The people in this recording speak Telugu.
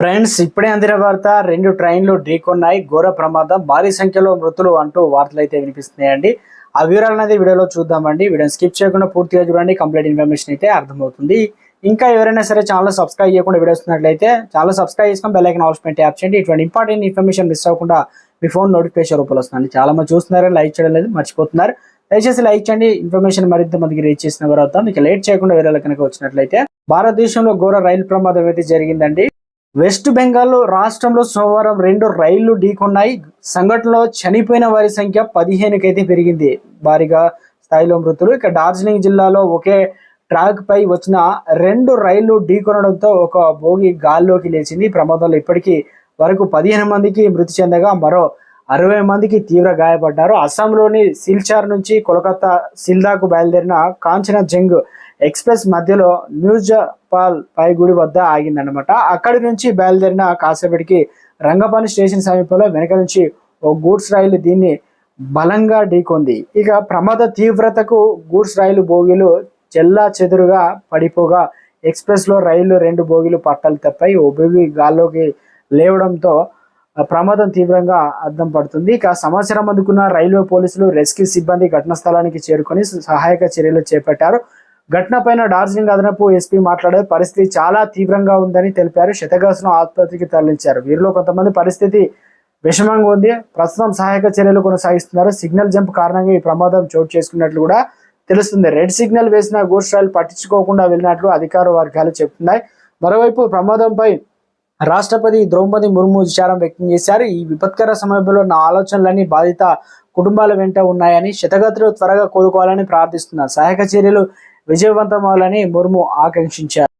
ఫ్రెండ్స్ ఇప్పుడే అందిన వార్త రెండు ట్రైన్లు ఢీకొన్నాయి. ఘోర ప్రమాదం భారీ సంఖ్యలో మృతులు అంటూ వార్తలు అయితే వినిపిస్తున్నాయండి. ఆ వివరాలు అనేది వీడియోలో చూద్దామండి. వీడియోని స్కిప్ చేయకుండా పూర్తిగా చూడండి. కంప్లీట్ ఇన్ఫర్మేషన్ అయితే అర్థమవుతుంది. ఇంకా ఎవరైనా సరే ఛానల్ సబ్స్క్రైబ్ చేయకుండా వీడియో వస్తున్నట్లయితే ఛానల్ సబ్స్క్రైబ్ చేసుకొని బెల్లైకన్ ఆప్షన్ యాప్ చేయండి. ఇటువంటి ఇంపార్టెంట్ ఇన్ఫర్మేషన్ మిస్ అవ్వకుండా మీ ఫోన్ నోటిఫికేషన్ రూపంలో వస్తుంది చాలా మంది చూస్తున్నారు లైక్ చేయడం లేదు మర్చిపోతున్నారు. దయచేసి లైక్ చేయండి. ఇన్ఫర్మేషన్ మరింత మందికి రీచ్ చేసిన వారు మీకు లేట్ చేయకుండా వేరే కనుక వచ్చినట్లయితే భారతదేశంలో ఘోర రైలు ప్రమాదం అయితే జరిగిందండి. వెస్ట్ బెంగాల్లో రాష్ట్రంలో సోమవారం రెండు రైళ్ళు ఢీకొన్నాయి. సంఘటనలో చనిపోయిన వారి సంఖ్య పదిహేనుకైతే పెరిగింది. భారీగా స్థాయిలో మృతులు. ఇక డార్జిలింగ్ జిల్లాలో ఒకే ట్రాక్ పై వచ్చిన రెండు రైళ్ళు ఢీకొనడంతో ఒక భోగి గాల్లోకి లేచింది. ప్రమాదంలో ఇప్పటికీ వరకు పదిహేను మందికి మృతి చెందగా మరో అరవై మందికి తీవ్ర గాయపడ్డారు. అస్సాంలోని సిల్చార్ నుంచి కోలకత్తా సిల్దాకు బయలుదేరిన కాంచన జంగ్ ఎక్స్ప్రెస్ మధ్యలో న్యూజపాల్ పై గుడి వద్ద ఆగిందనమాట అక్కడి నుంచి బయలుదేరిన కాసేపటికి రంగపాని స్టేషన్ సమీపంలో వెనక నుంచి ఓ గూడ్స్ రైలు దీన్ని బలంగా ఢీకొంది. ఇక ప్రమాద తీవ్రతకు గూడ్స్ రైలు బోగీలు చెల్లా చెదురుగా పడిపోగా ఎక్స్ప్రెస్లో రైలు రెండు బోగీలు పట్టాలు తప్పాయి. ఓ బోగి గాల్లోకి లేవడంతో ప్రమాదం తీవ్రంగా అద్దం పడుతుంది. ఇక సమాచారం అందుకున్న రైల్వే పోలీసులు రెస్క్యూ సిబ్బంది ఘటనా స్థలానికి చేరుకొని సహాయక చర్యలు చేపట్టారు. ఘటనపైన డార్జిలింగ్ అదనపు ఎస్పీ మాట్లాడే పరిస్థితి చాలా తీవ్రంగా ఉందని తెలిపారు. శతగాసును ఆసుపత్రికి తరలించారు. వీరిలో కొంతమంది పరిస్థితి విషమంగా ఉంది. ప్రస్తుతం సహాయక చర్యలు కొనసాగిస్తున్నారు. సిగ్నల్ జంప్ కారణంగా ఈ ప్రమాదం చోటు చేసుకున్నట్లు కూడా తెలుస్తుంది. రెడ్ సిగ్నల్ వేసిన గూడ్స్ రైలు పట్టించుకోకుండా వెళ్ళినట్లు అధికార వర్గాలు చెప్తున్నాయి మరోవైపు ప్రమాదంపై రాష్ట్రపతి ద్రౌపది ముర్ము విచారం వ్యక్తం చేశారు. ఈ విపత్కర సమయంలో నా ఆలోచనలన్నీ బాధిత కుటుంబాల వెంట ఉన్నాయని శతగతులు త్వరగా కోలుకోవాలని ప్రార్థిస్తున్నారు. సహాయక చర్యలు విజయవంతమవ్వాలని ముర్ము ఆకాంక్షించారు.